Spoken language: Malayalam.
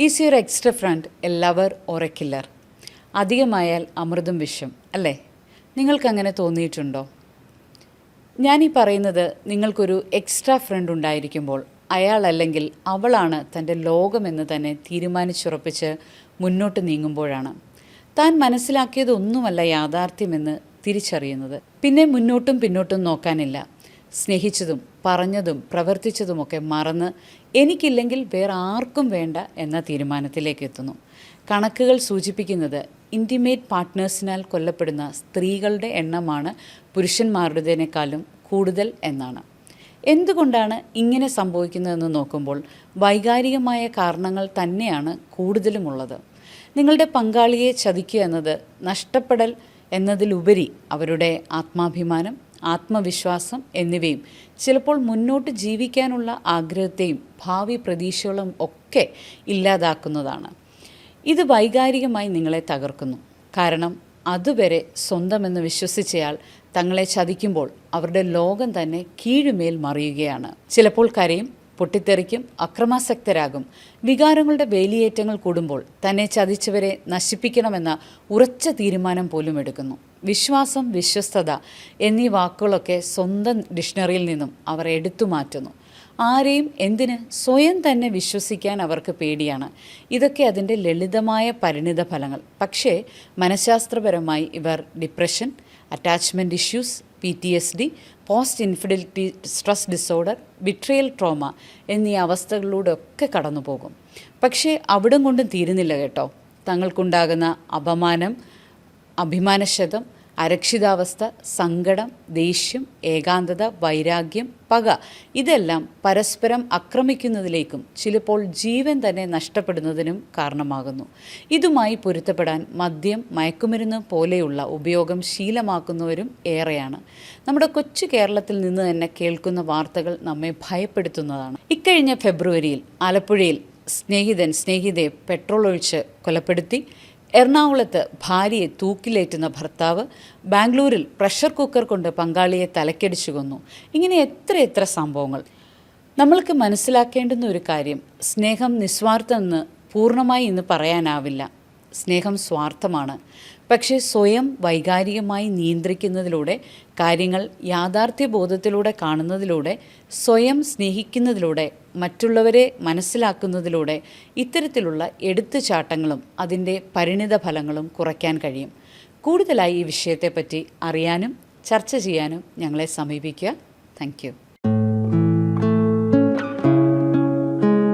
Is your extra friend a lover or a killer അധികമായാൽ അമൃതും വിഷം അല്ലേ? നിങ്ങൾക്കങ്ങനെ തോന്നിയിട്ടുണ്ടോ? ഞാനീ പറയുന്നത് നിങ്ങൾക്കൊരു എക്സ്ട്രാ ഫ്രണ്ട് ഉണ്ടായിരിക്കുമ്പോൾ അയാൾ അല്ലെങ്കിൽ അവളാണ് തന്റെ ലോകമെന്ന് തന്നെ തീരുമാനിച്ചുറപ്പിച്ച് മുന്നോട്ട് നീങ്ങുമ്പോഴാണ്. താൻ മനസ്സിലാക്കിയതൊന്നുമല്ല യാഥാർത്ഥ്യമെന്ന് തിരിച്ചറിയുന്നത്. പിന്നെ മുന്നോട്ടും പിന്നോട്ടും നോക്കാനില്ല. സ്നേഹിച്ചതും പറഞ്ഞതും പ്രവർത്തിച്ചതുമൊക്കെ മറന്ന് എനിക്കില്ലെങ്കിൽ വേറെ ആർക്കും വേണ്ട എന്ന തീരുമാനത്തിലേക്ക് എത്തുന്നു. കണക്കുകൾ സൂചിപ്പിക്കുന്നത് ഇന്റിമേറ്റ് പാർട്ട്നേഴ്സിനാൽ കൊല്ലപ്പെടുന്ന സ്ത്രീകളുടെ എണ്ണമാണ് പുരുഷന്മാരുടേതിനേക്കാളും കൂടുതൽ എന്നാണ്. എന്തുകൊണ്ടാണ് ഇങ്ങനെ സംഭവിക്കുന്നതെന്ന് നോക്കുമ്പോൾ വൈകാരികമായ കാരണങ്ങൾ തന്നെയാണ് കൂടുതലുമുള്ളത്. നിങ്ങളുടെ പങ്കാളിയെ ചതിക്കുക എന്നത് നഷ്ടപ്പെടൽ എന്നതിലുപരി അവരുടെ ആത്മാഭിമാനം ആത്മവിശ്വാസം എന്നിവയും. ചിലപ്പോൾ മുന്നോട്ട് ജീവിക്കാനുള്ള ആഗ്രഹത്തെയും ഭാവി പ്രതീക്ഷകളും ഒക്കെ ഇല്ലാതാക്കുന്നതാണ്. ഇത് വൈകാരികമായി നിങ്ങളെ തകർക്കുന്നു. കാരണം അതുവരെ സ്വന്തമെന്ന് വിശ്വസിച്ചയാൾ തങ്ങളെ ചതിക്കുമ്പോൾ അവരുടെ ലോകം തന്നെ കീഴുമേൽ മറിയുകയാണ്. ചിലപ്പോൾ കരയും പൊട്ടിത്തെറിക്കും അക്രമാസക്തരാകും. വികാരങ്ങളുടെ വേലിയേറ്റങ്ങൾ കൂടുമ്പോൾ തന്നെ ചതിച്ചവരെ നശിപ്പിക്കണമെന്ന ഉറച്ച തീരുമാനം പോലും എടുക്കുന്നു. വിശ്വാസം വിശ്വസ്തത എന്നീ വാക്കുകളൊക്കെ സ്വന്തം ഡിക്ഷണറിയിൽ നിന്നും അവർ എടുത്തു മാറ്റുന്നു. ആരെയും എന്തിന്? സ്വയം തന്നെ വിശ്വസിക്കാൻ അവർക്ക് പേടിയാണ്. ഇതൊക്കെ അതിന്റെ ലളിതമായ പരിണിത ഫലങ്ങൾ. പക്ഷേ മനഃശാസ്ത്രപരമായി ഇവർ depression attachment issues P T S D post infidelity stress disorder betrayal trauma എന്നീ അവസ്ഥകളിലൂടെ ഒക്കെ കടന്നു പോകും പക്ഷേ അവിടം കൊണ്ടും തീരുന്നില്ല കേട്ടോ. തങ്ങൾക്കുണ്ടാകുന്ന അപമാനം അഭിമാനശതം അരക്ഷിതാവസ്ഥ സങ്കടം ദേഷ്യം ഏകാന്തത വൈരാഗ്യം പക ഇതെല്ലാം പരസ്പരം ആക്രമിക്കുന്നതിലേക്കും ചിലപ്പോൾ ജീവൻ തന്നെ നഷ്ടപ്പെടുന്നതിനും കാരണമാകുന്നു. ഇതുമായി പൊരുത്തപ്പെടാൻ മദ്യം മയക്കുമരുന്ന് പോലെയുള്ള ഉപയോഗം ശീലമാക്കുന്നവരും ഏറെയാണ്. നമ്മുടെ കൊച്ചു കേരളത്തിൽ നിന്ന് തന്നെ കേൾക്കുന്ന വാർത്തകൾ നമ്മെ ഭയപ്പെടുത്തുന്നതാണ്. ഇക്കഴിഞ്ഞ ഫെബ്രുവരിയിൽ ആലപ്പുഴയിൽ സ്നേഹിതൻ സ്നേഹിതയെ പെട്രോൾ ഒഴിച്ച് കൊലപ്പെടുത്തി. എറണാകുളത്ത് ഭാര്യയെ തൂക്കിലേറ്റുന്ന ഭർത്താവ് ബാംഗ്ലൂരിൽ പ്രഷർ കുക്കർ കൊണ്ട് പങ്കാളിയെ തലക്കടിച്ചു കൊന്നു. ഇങ്ങനെ എത്ര എത്ര സംഭവങ്ങൾ. നമ്മൾക്ക് മനസ്സിലാക്കേണ്ടുന്ന ഒരു കാര്യം സ്നേഹം നിസ്വാർത്ഥമെന്ന് പൂർണമായി ഇന്ന് പറയാനാവില്ല. സ്നേഹം സ്വാർത്ഥമാണ്. പക്ഷേ സ്വയം വൈകാരികമായി നിയന്ത്രിക്കുന്നതിലൂടെ കാര്യങ്ങൾ യാഥാർത്ഥ്യബോധത്തിലൂടെ കാണുന്നതിലൂടെ സ്വയം സ്നേഹിക്കുന്നതിലൂടെ മറ്റുള്ളവരെ മനസ്സിലാക്കുന്നതിലൂടെ ഇത്തരത്തിലുള്ള എടുത്തുചാട്ടങ്ങളും അതിന്റെ പരിണിത ഫലങ്ങളും കുറയ്ക്കാൻ കഴിയും. കൂടുതലായി ഈ വിഷയത്തെപ്പറ്റി അറിയാനും ചർച്ച ചെയ്യാനും ഞങ്ങളെ സമീപിക്കുക. താങ്ക്